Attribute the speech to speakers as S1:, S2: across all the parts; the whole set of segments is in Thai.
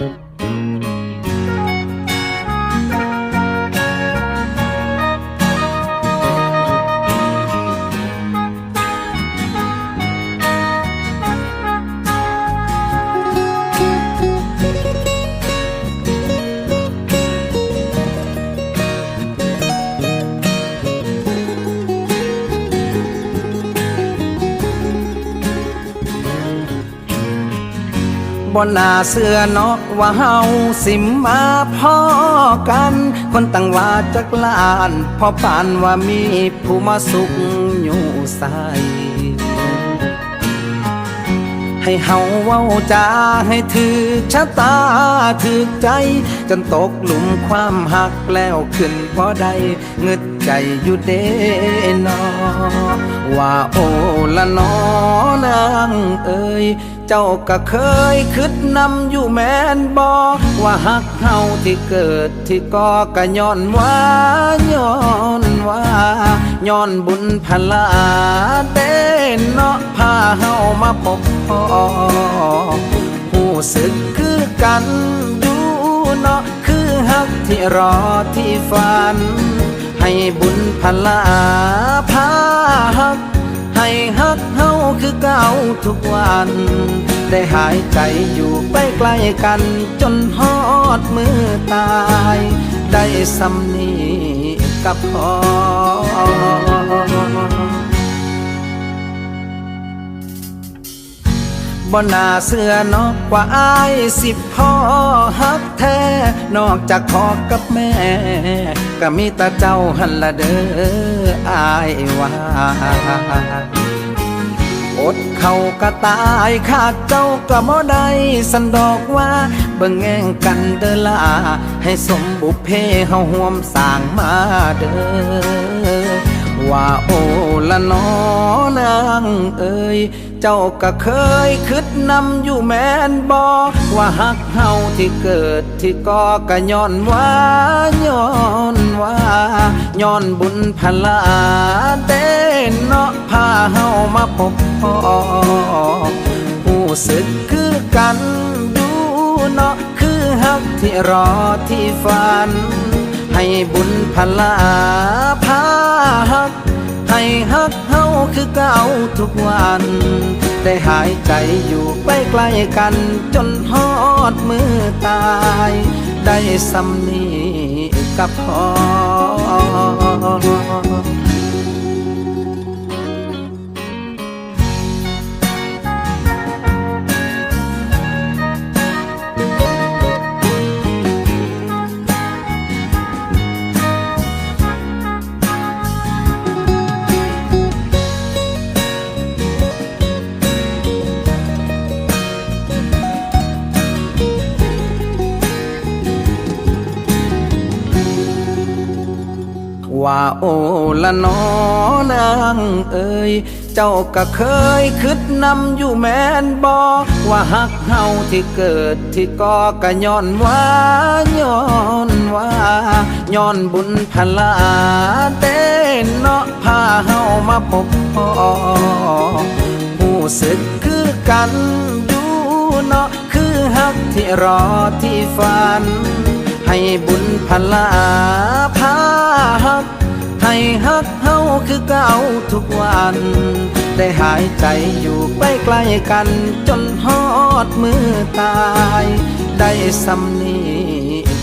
S1: Thank you. บ่น่าเสื้อเนาะว่าเฮาสิมาพ่อกัน คนตั้งว่าจักลานพอปานว่ามีผู้มาสุขอยู่ใส ให้เฮาเว้าจาให้ถือชะตาถือใจ จนตกหลุมความหักแล้วขึ้นพอได้เงึดใจอยู่เดนอว่าโอละนอนางเอ้ยเจ้าก็เคยคิดนำอยู่แม่นบอกว่าหักเฮาที่เกิดที่ก่อก็ย้อนว่าย้อนว่าย้อนบุญพลาเต้ นเนาะพาเฮามาพบพ่อผู้สึกคือกันอยู่เนาะคือหักที่รอที่ฝัน ให้บุญพลาพาหัก ให้ฮักเฮาคือเก่าทุกวัน ได้หายใจอยู่ไปใกล้กันจนฮอดมือตาย ได้สำนีกับพอ บ่น่าเสื้อนอกว่าอายสิพ่อฮักแท้ นอกจากพ่อกับแม่ ก็มีต่เจ้าหันละเด้ออายว่าอดเขาก็ตายขาดเจ้าก็บ่ได้สันดอกว่าเบิ่งแง่งกันเด้อล่ะให้สมบุพเพเฮาห่วมสร้างมาเด้อ ว่าโอละนอนางเอ้ยเจ้าก็เคยคิดนำอยู่แม่นบอกว่าหักเฮาที่เกิดที่ก่อก็ย้อนว่าย้อนว่าย้อนบุญพลาเต้นเนาะพาเฮามาพบพ่อผู้สึกคือกันอยู่เนาะคือหักที่รอที่ฝัน ให้บุญพลาพาหัก ให้ฮักเฮาคือเก่าทุกวัน ได้หายใจอยู่ไปใกล้กัน จนฮอดมือตาย ได้สำนีกับพอ ว่าโอละนอนางเอ้ยเจ้าก็เคยคิดนำอยู่แม่นบอกว่าหักเฮาที่เกิดที่ก่อก็ย้อนว่าย้อนว่าย้อนบุญพลาเต้นเนาะพาเฮามาพบพ่อผู้สึกคือกันอยู่เนาะคือหักที่รอที่ฝัน ให้บุญพลา ให้ฮักเฮาคือเก่าทุกวัน ได้หายใจอยู่ใกล้ใกล้กัน จนฮอดมือตาย ได้สำนี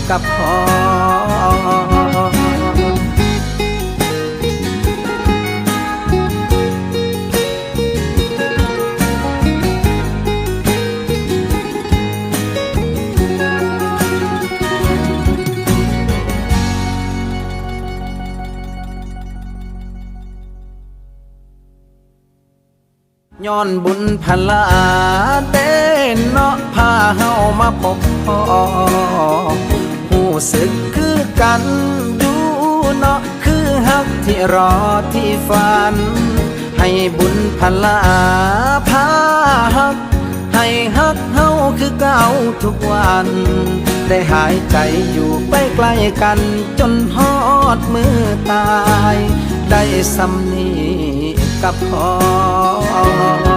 S1: กับพอ ย้อนบุญพลาเต้นเนาะพาเฮามาพบพ่อผู้สึกคือกันอยู่เนาะคือฮักที่รอที่ฝัน ให้บุญพลาพาฮัก ให้ฮักเฮาคือเก่าทุกวัน ได้หายใจอยู่ไปใกล้กันจนฮอดมือตาย ได้สำนี กับพอ